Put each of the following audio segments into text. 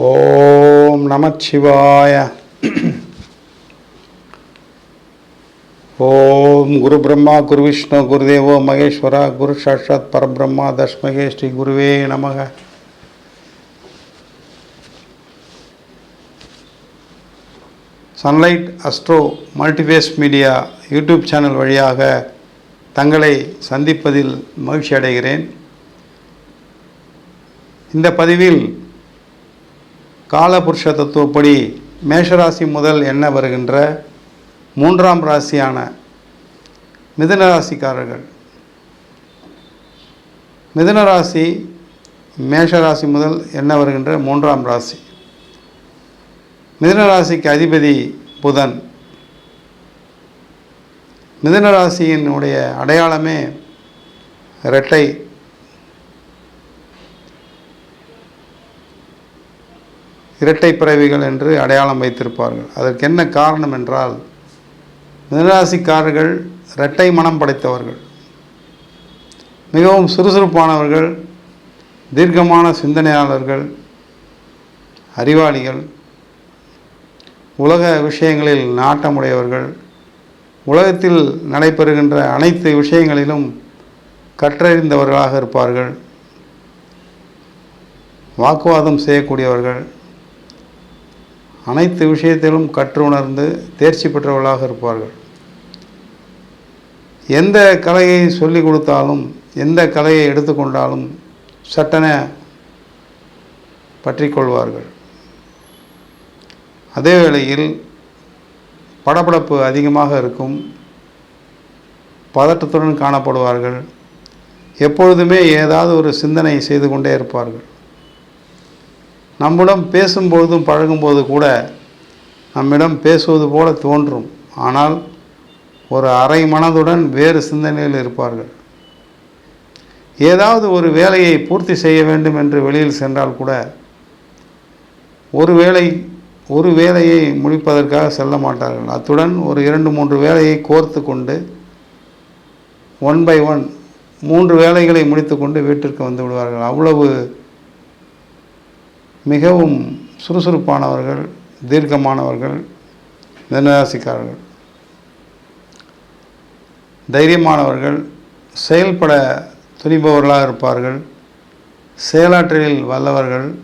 ஓம் நமச்சிவாய. ஓம் குரு பிரம்மா குரு விஷ்ணு குருதேவோ மகேஸ்வரா குரு சாட்சாத் பரபிரம்மா தஸ்மகே ஸ்ரீ குருவே நமக. Sunlight astro multiways media YouTube channel வழியாக தங்களை சந்திப்பதில் மகிழ்ச்சி அடைகிறேன் இந்த பதிவில் காலபுருஷ தத்துவப்படி மேஷராசி முதல் என்ன வருகின்ற மூன்றாம் ராசியான மிதுன ராசிக்காரர்கள் மிதுன ராசி மேஷராசி முதல் என்ன வருகின்ற மூன்றாம் ராசி. மிதுன ராசிக்கு அதிபதி புதன். மிதுன ராசியினுடைய அடையாளமே இரட்டை. இரட்டை பிறவிகள் என்று அடையாளம் வைத்திருப்பார்கள். அதற்கு என்ன காரணம் என்றால் மிதராசிக்காரர்கள் இரட்டை மனம் படைத்தவர்கள். மிகவும் சுறுசுறுப்பானவர்கள் தீர்க்கமான சிந்தனையாளர்கள் அறிவாளிகள் உலக விஷயங்களில் நாட்டமுடையவர்கள் உலகத்தில் நடைபெறுகின்ற அனைத்து விஷயங்களிலும் கற்றறிந்தவர்களாக இருப்பார்கள். வாக்குவாதம் செய்யக்கூடியவர்கள் அனைத்து விஷயத்திலும் கற்று உணர்ந்து தேர்ச்சி பெற்றவர்களாக இருப்பார்கள். எந்த கலையை சொல்லிக் கொடுத்தாலும் எந்த கலையை எடுத்துக்கொண்டாலும் சட்டென பற்றிக்கொள்வார்கள் அதே வேளையில் படபடப்பு அதிகமாக இருக்கும். பதட்டத்துடன் காணப்படுவார்கள். எப்பொழுதுமே ஏதாவது ஒரு சிந்தனை செய்து கொண்டே இருப்பார்கள். நம்மிடம் பேசும்பொழுதும் பழகும்போது கூட நம்மிடம் பேசுவது போல தோன்றும். ஆனால் ஒரு அரை மனதுடன் வேறு சிந்தனையில் இருப்பார்கள். ஏதாவது ஒரு வேலையை பூர்த்தி செய்ய வேண்டும் என்று வெளியில் சென்றால் கூட ஒரு வேலை ஒரு வேலையை முடிப்பதற்காக செல்ல மாட்டார்கள். அத்துடன் ஒரு இரண்டு மூன்று வேலையை கோர்த்து கொண்டு ஒன் பை ஒன் மூன்று வேலைகளை முடித்துக்கொண்டு வீட்டிற்கு வந்து விடுவார்கள். அவ்வளவு மிகவும் சுறுசுறுப்பானவர்கள் தீர்க்கமானவர்கள் மிதனராசிக்காரர்கள் தைரியமானவர்கள் செயல்பட துணிபவர்களாக இருப்பார்கள். செயலாற்றலில் வல்லவர்கள்.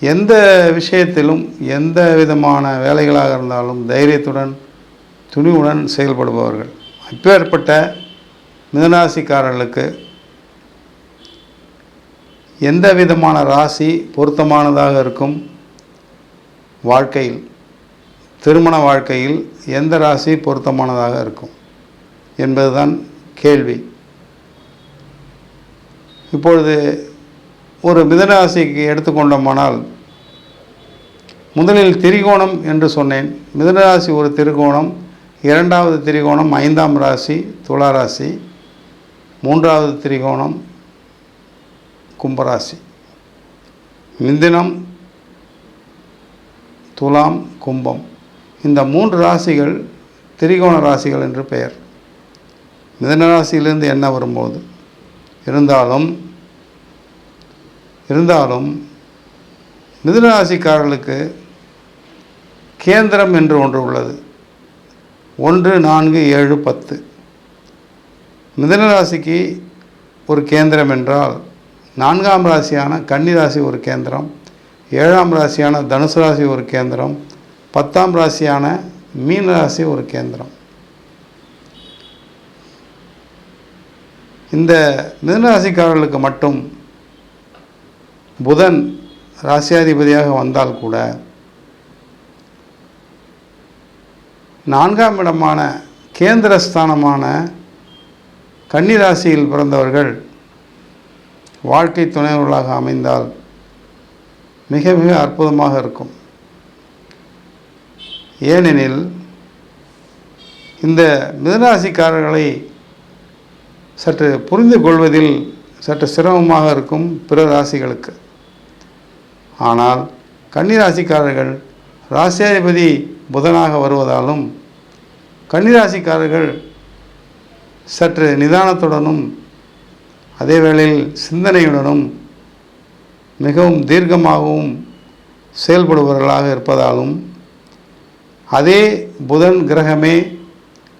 எந்த விஷயத்திலும் எந்த விதமான வேலைகளாக இருந்தாலும் தைரியத்துடன் துணிவுடன் செயல்படுபவர்கள். அப்பேற்பட்ட மிதனாசிக்காரர்களுக்கு எந்த விதமான ராசி பொருத்தமானதாக இருக்கும்? வாழ்க்கையில் திருமண வாழ்க்கையில் எந்த ராசி பொருத்தமானதாக இருக்கும்? என்பதுதான் கேள்வி. இப்பொழுது ஒரு மிதனராசிக்கு எடுத்துக்கொண்டோமானால் முதலில் திரிகோணம் என்று சொன்னேன். மிதனராசி ஒரு திரிகோணம் இரண்டாவது திரிகோணம் ஐந்தாம் ராசி துளாராசி மூன்றாவது திரிகோணம் கும்பராசி. மிந்தினம் துலாம் கும்பம். இந்த மூன்று ராசிகள் திரிகோண ராசிகள் என்று பெயர். மிதன ராசியிலிருந்து என்ன வரும்போது? இருந்தாலும் இருந்தாலும் மிதுன ராசிக்காரர்களுக்கு கேந்திரம் என்று ஒன்று உள்ளது. ஒன்று நான்கு ஏழு பத்து. மிதன ராசிக்கு ஒரு கேந்திரம் என்றால் நான்காம் ராசியான கன்னி ராசி ஒரு கேந்திரம் ஏழாம் ராசியான தனுசு ராசி ஒரு கேந்திரம் பத்தாம் ராசியான மீன ராசி ஒரு கேந்திரம். இந்த மிதுன மட்டும் புதன் ராசியாதிபதியாக வந்தால் கூட நான்காம் இடமான கேந்திரஸ்தானமான கன்னிராசியில் பிறந்தவர்கள் வாழ்க்கை துணைவர்களாக அமைந்தால் மிக மிக அற்புதமாக இருக்கும். ஏனெனில் இந்த மிதராசிக்காரர்களை சற்று புரிந்து கொள்வதில் சற்று சிரமமாக இருக்கும் பிற ராசிகளுக்கு. ஆனால் கன்னிராசிக்காரர்கள் ராசியாதிபதி புதனாக வருவதாலும் கன்னிராசிக்காரர்கள் சற்று நிதானத்துடனும் அதே வேளையில் சிந்தனையுடனும் மிகவும் தீர்க்கமாகவும் செயல்படுபவர்களாக இருப்பதாலும் அதே புதன் கிரகமே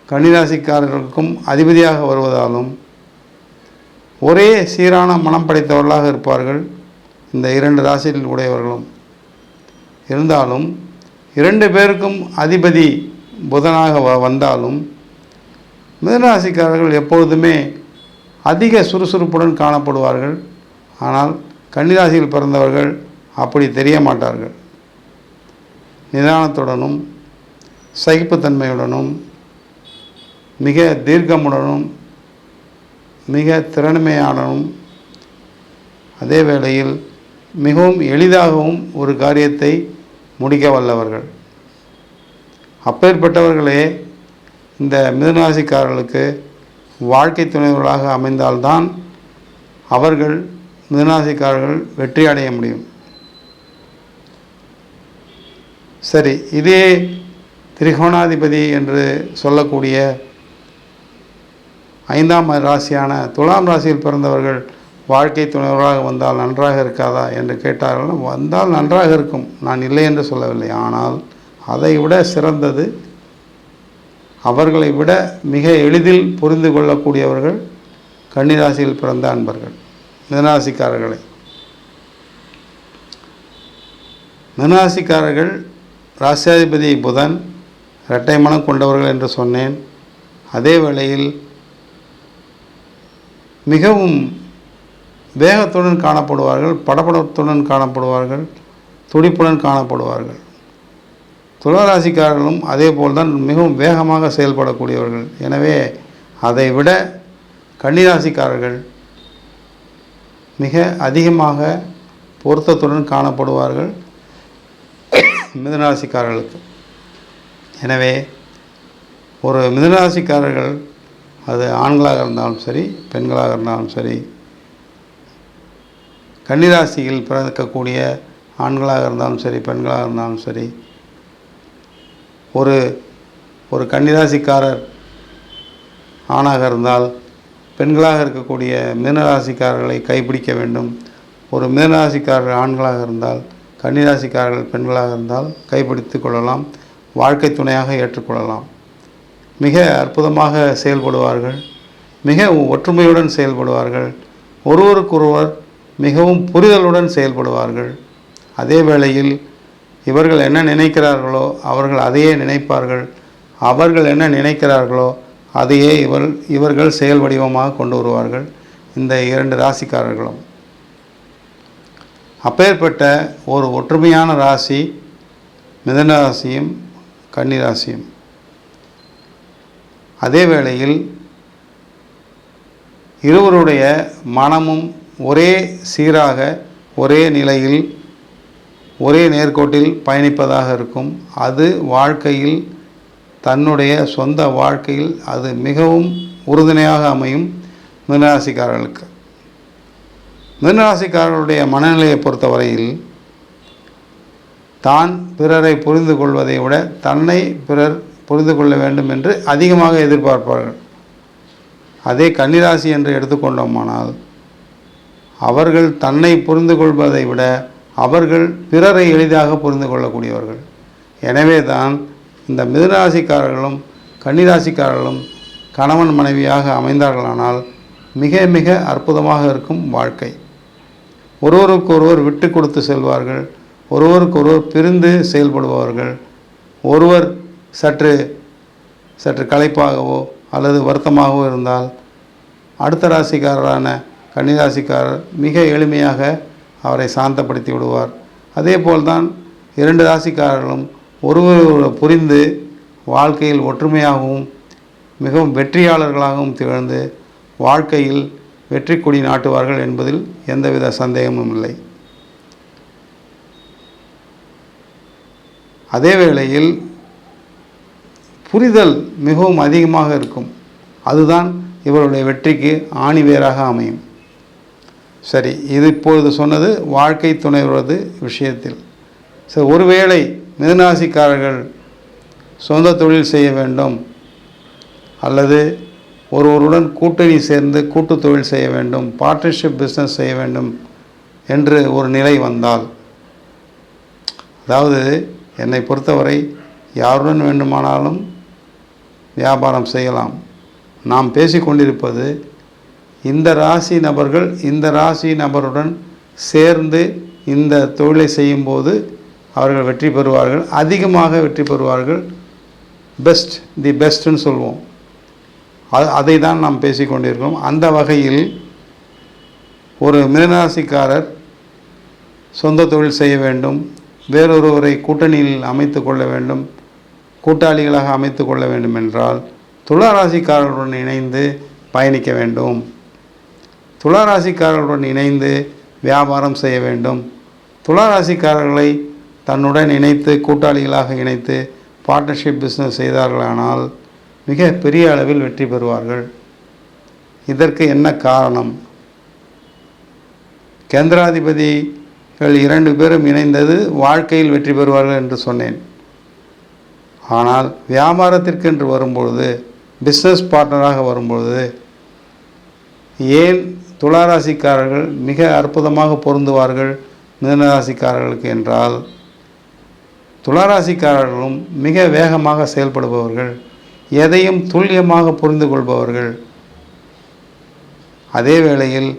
கன்னிராசிக்காரர்களுக்கும் அதிபதியாக வருவதாலும் ஒரே சீரான மனம் படைத்தவர்களாக இருப்பார்கள் இந்த இரண்டு ராசியில் உடையவர்களும். இருந்தாலும் இரண்டு பேருக்கும் அதிபதி புதனாக வ வந்தாலும் மிதனராசிக்காரர்கள் எப்பொழுதுமே அதிக சுறுசுறுப்புடன் காணப்படுவார்கள். ஆனால் கன்னிராசியில் பிறந்தவர்கள் அப்படி தெரிய மாட்டார்கள். நிதானத்துடனும் சகிப்புத்தன்மையுடனும் மிக தீர்க்கமுடனும் மிக திறமையானனும் அதே வேளையில் மிகவும் எளிதாகவும் ஒரு காரியத்தை முடிக்க வல்லவர்கள். அப்பேற்பட்டவர்களே இந்த மிதனராசிக்காரர்களுக்கு வாழ்க்கை துணைவர்களாக அமைந்தால்தான் அவர்கள் மிதனராசிக்காரர்கள் வெற்றி அடைய முடியும். சரி இதே திரிகோணாதிபதி என்று சொல்லக்கூடிய ஐந்தாம் ராசியான துலாம் ராசியில் பிறந்தவர்கள் வாழ்க்கை துணைவராக வந்தால் நன்றாக இருக்காதா என்று கேட்டார்கள். வந்தால் நன்றாக இருக்கும். நான் இல்லை என்று சொல்லவில்லை. ஆனால் அதை விட சிறந்தது அவர்களை விட மிக எளிதில் புரிந்து கொள்ளக்கூடியவர்கள் கன்னிராசியில் பிறந்த அன்பர்கள் மிதராசிக்காரர்களை மிதராசிக்காரர்கள் ராசியாதிபதி புதன் இரட்டை மனம் கொண்டவர்கள் என்று சொன்னேன். அதே வேளையில் மிகவும் வேகத்துடன் காணப்படுவார்கள் படபடத்துடன் காணப்படுவார்கள் துடிப்புடன் காணப்படுவார்கள். துளராசிக்காரர்களும் அதே போல்தான் மிகவும் வேகமாக செயல்படக்கூடியவர்கள். எனவே அதை விட கன்னிராசிக்காரர்கள் மிக அதிகமாக பொருத்தத்துடன் காணப்படுவார்கள் மிதனராசிக்காரர்களுக்கு. எனவே ஒரு மிதனராசிக்காரர்கள் அது ஆண்களாக இருந்தாலும் சரி பெண்களாக இருந்தாலும் சரி கன்னிராசியில் பிறக்கக்கூடிய ஆண்களாக இருந்தாலும் சரி பெண்களாக இருந்தாலும் சரி ஒரு ஒரு கன்னிராசிக்காரர் ஆணாக இருந்தால் பெண்களாக இருக்கக்கூடிய மீனராசிக்காரர்களை கைப்பிடிக்க வேண்டும். ஒரு மீனராசிக்காரர் ஆண்களாக இருந்தால் கன்னிராசிக்காரர்கள் பெண்களாக இருந்தால் கைப்பிடித்து கொள்ளலாம் வாழ்க்கை துணையாக ஏற்றுக்கொள்ளலாம். மிக அற்புதமாக செயல்படுவார்கள் மிக ஒற்றுமையுடன் செயல்படுவார்கள் ஒருவருக்கொருவர் மிகவும் புரிதலுடன் செயல்படுவார்கள். அதே வேளையில் இவர்கள் என்ன நினைக்கிறார்களோ அவர்கள் அதையே நினைப்பார்கள். அவர்கள் என்ன நினைக்கிறார்களோ அதையே இவர் இவர்கள் செயல் வடிவமாக கொண்டு வருவார்கள். இந்த இரண்டு ராசிக்காரர்களும். அப்பேற்பட்ட ஒரு ஒற்றுமையான ராசி மிதன ராசியும் கன்னி ராசியும். அதே வேளையில் இருவருடைய மனமும் ஒரே சீராக ஒரே நிலையில் ஒரே நேர்கோட்டில் பயணிப்பதாக இருக்கும். அது வாழ்க்கையில் தன்னுடைய சொந்த வாழ்க்கையில் அது மிகவும் உறுதுணையாக அமையும் மினராசிக்காரர்களுக்கு மிதனராசிக்காரர்களுடைய மனநிலையை பொறுத்தவரையில் தான் பிறரை புரிந்து கொள்வதை விட தன்னை பிறர் புரிந்து கொள்ள வேண்டும் என்று அதிகமாக எதிர்பார்ப்பார்கள். அதே கன்னிராசி என்று எடுத்துக்கொண்டோமானால் அவர்கள் தன்னை புரிந்து கொள்வதை விட அவர்கள் பிறரை எளிதாக புரிந்து கொள்ளக்கூடியவர்கள். எனவே தான் இந்த மிதுனராசிக்காரர்களும் கன்னிராசிக்காரர்களும் கணவன் மனைவியாக அமைந்தார்களானால் மிக மிக அற்புதமாக இருக்கும் வாழ்க்கை. ஒருவருக்கொருவர் விட்டு கொடுத்து செல்வார்கள் ஒருவருக்கொருவர் பிரிந்து செயல்படுபவர்கள் ஒருவர் சற்று சற்று களைப்பாகவோ அல்லது வருத்தமாகவோ இருந்தால் அடுத்த ராசிக்காரரான கன்னிராசிக்காரர் மிக எளிமையாக அவரை சாந்தப்படுத்தி விடுவார். அதே போல்தான் இரண்டு ராசிக்காரர்களும் ஒருவர் புரிந்து வாழ்க்கையில் ஒற்றுமையாகவும் மிகவும் வெற்றியாளர்களாகவும் திகழ்ந்து வாழ்க்கையில் வெற்றி கொடி நாட்டுவார்கள் என்பதில் எந்தவித சந்தேகமும் இல்லை. அதே வேளையில் புரிதல் மிகவும் அதிகமாக இருக்கும். அதுதான் இவருடைய வெற்றிக்கு ஆணிவேராக அமையும். சரி இது இப்பொழுது சொன்னது வாழ்க்கை துணைவரது விஷயத்தில். சரி ஒருவேளை மிதனாசிக்காரர்கள் சொந்த தொழில் செய்ய வேண்டும் அல்லது ஒருவருடன் கூட்டணி சேர்ந்து கூட்டு தொழில் செய்ய வேண்டும் பார்ட்னர்ஷிப் பிஸ்னஸ் செய்ய வேண்டும் என்று ஒரு நிலை வந்தால் அதாவது என்னை பொறுத்தவரை யாருடன் வேண்டுமானாலும் வியாபாரம் செய்யலாம். நாம் பேசிக்கொண்டிருப்பது இந்த ராசி நபர்கள் இந்த ராசி நபருடன் சேர்ந்து இந்த தொழிலை செய்யும்போது அவர்கள் வெற்றி பெறுவார்கள். அதிகமாக வெற்றி பெறுவார்கள். பெஸ்ட் தி பெஸ்ட்னு சொல்வோம். அது அதை தான் நாம் பேசிக்கொண்டிருக்கிறோம் அந்த வகையில் ஒரு மிதனராசிக்காரர் சொந்த தொழில் செய்ய வேண்டும். வேறொருவரை கூட்டணியில் அமைத்து கொள்ள வேண்டும். கூட்டாளிகளாக அமைத்து கொள்ள வேண்டும் என்றால் துளாராசிக்காரர்களுடன் இணைந்து பயணிக்க வேண்டும். துளாராசிக்காரர்களுடன் இணைந்து வியாபாரம் செய்ய வேண்டும். துளாராசிக்காரர்களை தன்னுடன் இணைத்து கூட்டாளிகளாக இணைத்து பார்ட்னர்ஷிப் பிஸ்னஸ் செய்தார்களானால் மிக பெரிய அளவில் வெற்றி பெறுவார்கள். இதற்கு என்ன காரணம்? கேந்திராதிபதிகள் இரண்டு பேரும் இணைந்தது வாழ்க்கையில் வெற்றி பெறுவார்கள் என்று சொன்னேன். ஆனால் வியாபாரத்திற்கென்று வரும்பொழுது பிஸ்னஸ் பார்ட்னராக வரும்பொழுது ஏன் துளாராசிக்காரர்கள் மிக அற்புதமாக பொருந்துவார்கள் மிதனராசிக்காரர்களுக்கு என்றால் துளாராசிக்காரர்களும் மிக வேகமாக செயல்படுபவர்கள் எதையும் துல்லியமாக புரிந்து கொள்பவர்கள். அதே வேளையில்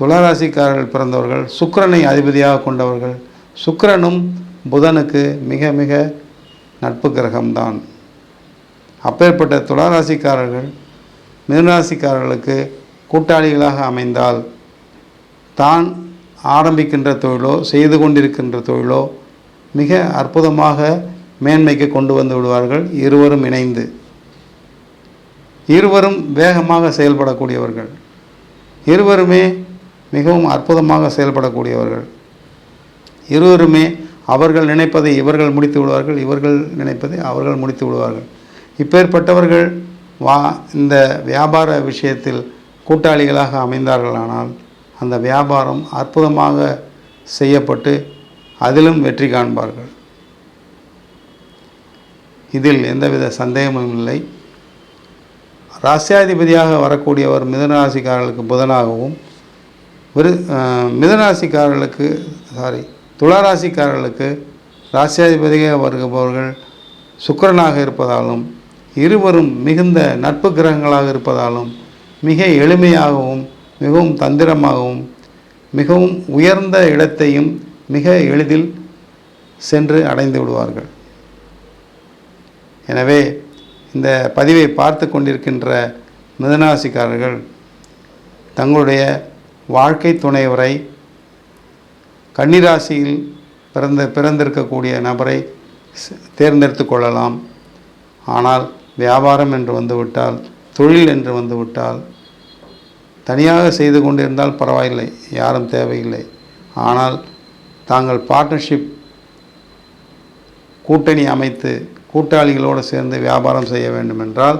துளாராசிக்காரர்கள் பிறந்தவர்கள் சுக்கிரனை அதிபதியாக கொண்டவர்கள். சுக்கரனும் புதனுக்கு மிக மிக நட்பு கிரகம்தான். அப்பேற்பட்ட துளாராசிக்காரர்கள் மிதுனராசிக்காரர்களுக்கு கூட்டாளிகளாக அமைந்தால் தான் ஆரம்பிக்கின்ற தொழிலோ செய்து கொண்டிருக்கின்ற தொழிலோ மிக அற்புதமாக மேன்மைக்கு கொண்டு வந்து விடுவார்கள். இருவரும் இணைந்து. இருவரும் வேகமாக செயல்படக்கூடியவர்கள். இருவருமே மிகவும் அற்புதமாக செயல்படக்கூடியவர்கள். இருவருமே அவர்கள் நினைப்பதை இவர்கள் முடித்து விடுவார்கள். இவர்கள் நினைப்பதை அவர்கள் முடித்து விடுவார்கள். இப்பேற்பட்டவர்கள் வா இந்த வியாபார விஷயத்தில் கூட்டாளிகளாக அமைந்தார்களானால் அந்த வியாபாரம் அற்புதமாக செய்யப்பட்டு அதிலும் வெற்றி காண்பார்கள். இதில் எந்தவித சந்தேகமும் இல்லை. ராசியாதிபதியாக வரக்கூடியவர் மிதனராசிக்காரர்களுக்கு புதனாகவும் விரு மிதனராசிக்காரர்களுக்கு சாரி துளாராசிக்காரர்களுக்கு ராசியாதிபதியாக வருபவர்கள் சுக்கரனாக இருப்பதாலும் இருவரும் மிகுந்த நட்பு கிரகங்களாக இருப்பதாலும் மிக எளிமையாகவும் மிகவும் தந்திரமாகவும் மிகவும் உயர்ந்த இடத்தையும் மிக எளிதில் சென்று அடைந்து விடுவார்கள். எனவே இந்த பதிவை பார்த்து கொண்டிருக்கின்ற மிதனராசிக்காரர்கள் தங்களுடைய வாழ்க்கை துணைவரை கன்னிராசியில் பிறந்த பிறந்திருக்கக்கூடிய நபரை தேர்ந்தெடுத்து கொள்ளலாம். ஆனால் வியாபாரம் என்று வந்துவிட்டால் தொழில் என்று வந்துவிட்டால் தனியாக செய்து கொண்டிருந்தால் பரவாயில்லை யாரும் தேவையில்லை. ஆனால் தாங்கள் பார்ட்னர்ஷிப் கூட்டணி அமைத்து கூட்டாளிகளோடு சேர்ந்து வியாபாரம் செய்ய வேண்டுமென்றால்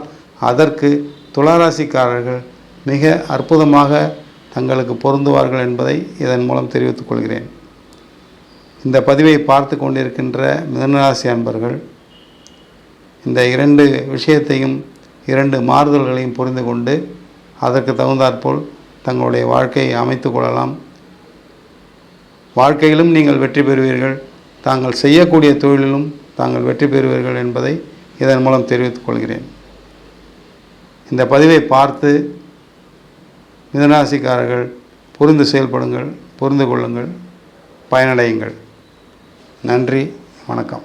அதற்கு துளாராசிக்காரர்கள் மிக அற்புதமாக தங்களுக்கு பொருந்துவார்கள் என்பதை இதன் மூலம் தெரிவித்துக் கொள்கிறேன். இந்த பதிவை பார்த்து கொண்டிருக்கின்ற மிதனராசி அன்பர்கள் இந்த இரண்டு விஷயத்தையும் இரண்டு மாறுதல்களையும் புரிந்து கொண்டு அதற்கு தகுந்தாற்போல் தங்களுடைய வாழ்க்கையை அமைத்து கொள்ளலாம். வாழ்க்கையிலும் நீங்கள் வெற்றி பெறுவீர்கள். தாங்கள் செய்யக்கூடிய தொழிலிலும் தாங்கள் வெற்றி பெறுவீர்கள் என்பதை இதன் மூலம் தெரிவித்துக் கொள்கிறேன். இந்த பதிவை பார்த்து மிதனராசிக்காரர்கள் புரிந்து செயல்படுங்கள் புரிந்து கொள்ளுங்கள் பயனடையுங்கள். நன்றி வணக்கம்.